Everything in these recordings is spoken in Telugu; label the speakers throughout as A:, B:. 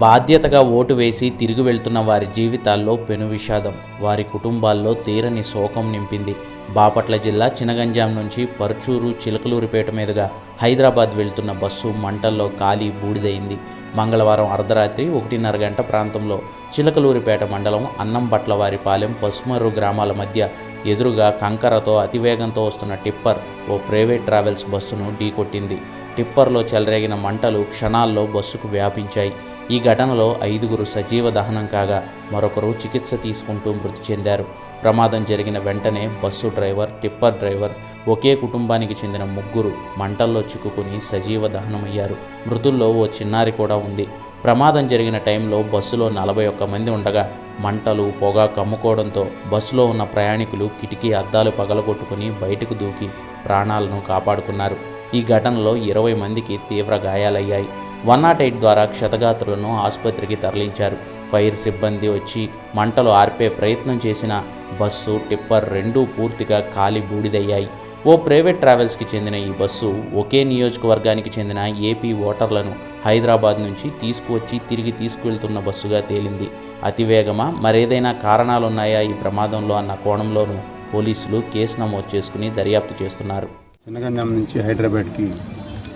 A: బాధ్యతగా ఓటు వేసి తిరిగి వెళ్తున్న వారి జీవితాల్లో పెను విషాదం. వారి కుటుంబాల్లో తీరని శోకం నింపింది. బాపట్ల జిల్లా చినగంజాం నుంచి పరుచూరు చిలకలూరిపేట మీదుగా హైదరాబాద్ వెళ్తున్న బస్సు మంటల్లో కాలి బూడిదైంది మంగళవారం అర్ధరాత్రి ఒకటిన్నర గంట ప్రాంతంలో చిలకలూరిపేట మండలం అన్నంబట్లవారిపాలెం పసుమర్రు గ్రామాల మధ్య ఎదురుగా కంకరతో అతివేగంతో వస్తున్న టిప్పర్ ఓ ప్రైవేట్ ట్రావెల్స్ బస్సును ఢీకొట్టింది. టిప్పర్లో చెలరేగిన మంటలు క్షణాల్లో బస్సుకు వ్యాపించాయి. ఈ ఘటనలో ఐదుగురు సజీవ దహనం కాగా మరొకరు చికిత్స తీసుకుంటూ మృతి చెందారు. ప్రమాదం జరిగిన వెంటనే బస్సు డ్రైవర్ టిప్పర్ డ్రైవర్ ఒకే కుటుంబానికి చెందిన ముగ్గురు మంటల్లో చిక్కుకుని సజీవ దహనమయ్యారు. మృతుల్లో ఓ చిన్నారి కూడా ఉంది. ప్రమాదం జరిగిన టైంలో బస్సులో నలభై ఒక్క మంది ఉండగా మంటలు పొగ కమ్ముకోవడంతో బస్సులో ఉన్న ప్రయాణికులు కిటికీ అద్దాలు పగలగొట్టుకుని బయటకు దూకి ప్రాణాలను కాపాడుకున్నారు. ఈ ఘటనలో ఇరవై మందికి తీవ్ర గాయాలయ్యాయి. వన్ నాట్ ఎయిట్ ద్వారా క్షతగాత్రులను ఆసుపత్రికి తరలించారు. ఫైర్ సిబ్బంది వచ్చి మంటలు ఆర్పే ప్రయత్నం చేసిన బస్సు టిప్పర్ రెండూ పూర్తిగా కాలి బూడిదయ్యాయి. ఓ ప్రైవేట్ ట్రావెల్స్కి చెందిన ఈ బస్సు ఒకే నియోజకవర్గానికి చెందిన ఏపీ ఓటర్లను హైదరాబాద్ నుంచి తీసుకువచ్చి తిరిగి తీసుకువెళ్తున్న బస్సుగా తేలింది. అతివేగమా? మరేదైనా కారణాలున్నాయా ఈ ప్రమాదంలో అన్న కోణంలోనూ పోలీసులు కేసు నమోదు చేసుకుని దర్యాప్తు చేస్తున్నారు.
B: చిన్నగంజాం నుంచి హైదరాబాద్కి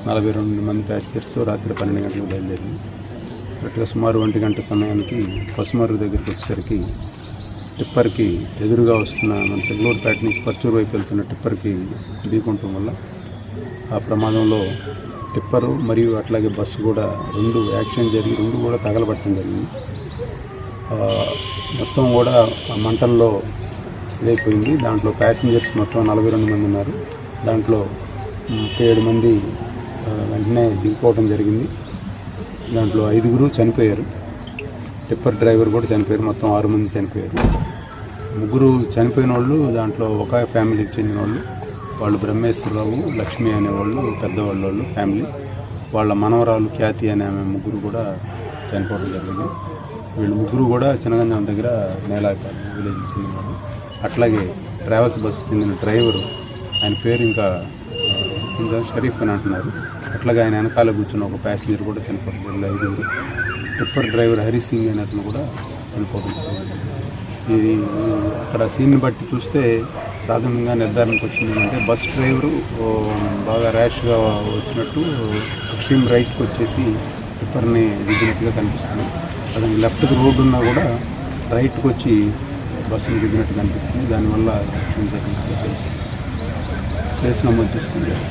B: నలభై రెండు మంది ప్యాసింజర్స్తో రాత్రి పన్నెండు గంటలకు బయలుదేరింది. కరెక్ట్గా సుమారు ఒంటి గంట సమయానికి పసుమర్రు దగ్గరికి వచ్చేసరికి టిప్పర్కి ఎదురుగా వస్తున్న మన చెగలూరుపేట నుంచి పర్చూరు వైపు వెళ్తున్న టిప్పర్కి ఢీకొనటం వల్ల ఆ ప్రమాదంలో టిప్పరు మరియు అట్లాగే బస్సు కూడా రెండు యాక్సిడెంట్ జరిగి రెండు కూడా తగలబట్టడం జరిగింది. మొత్తం కూడా మంటల్లో ఇదైపోయింది. దాంట్లో ప్యాసింజర్స్ మొత్తం నలభై రెండు మంది ఉన్నారు. దాంట్లో ముప్పై ఏడు మంది వెంటనే దిగిపోవడం జరిగింది. దాంట్లో ఐదుగురు చనిపోయారు. టిప్పర్ డ్రైవర్ కూడా చనిపోయారు. మొత్తం ఆరు మంది చనిపోయారు. ముగ్గురు చనిపోయిన వాళ్ళు దాంట్లో ఒక ఫ్యామిలీకి చెందిన వాళ్ళు వాళ్ళు బ్రహ్మేశ్వరరావు లక్ష్మి అనేవాళ్ళు పెద్దవాళ్ళ వాళ్ళు ఫ్యామిలీ. వాళ్ళ మనవరాలు ఖ్యాతి అనే ఆమె ముగ్గురు కూడా చనిపోవడం జరిగింది. వీళ్ళు ముగ్గురు కూడా చినగంజాం దగ్గర నేలాపారు విలేజ్ చెందిన అట్లాగే ట్రావెల్స్ బస్సు చెందిన డ్రైవరు ఆయన పేరు ఇంకా షరీఫ్ అని అంటున్నారు. అట్లాగే ఆయన వెనకాల కూర్చున్న ఒక ప్యాసింజర్ కూడా చనిపోవడం జరిగింది. ఐదుగురు. టిప్పర్ డ్రైవర్ హరి సింగ్ కూడా చనిపోవడం జరిగింది. ఇది అక్కడ సీన్ని బట్టి చూస్తే ప్రాథమికంగా నిర్ధారణకు వచ్చింది ఏంటంటే బస్ డ్రైవరు బాగా ర్యాష్గా వచ్చినట్టు ఎక్స్ట్రీమ్ రైట్కి వచ్చేసి టిప్పర్ని దిగినట్టుగా కనిపిస్తుంది. అదే లెఫ్ట్కి రోడ్డు ఉన్నా కూడా రైట్కి వచ్చి బస్సును దిగినట్టు కనిపిస్తుంది. దానివల్ల యాక్సిడెంట్ జరిగినట్టు తెలుసు కేసు నమోదు
C: చేసుకుంటారు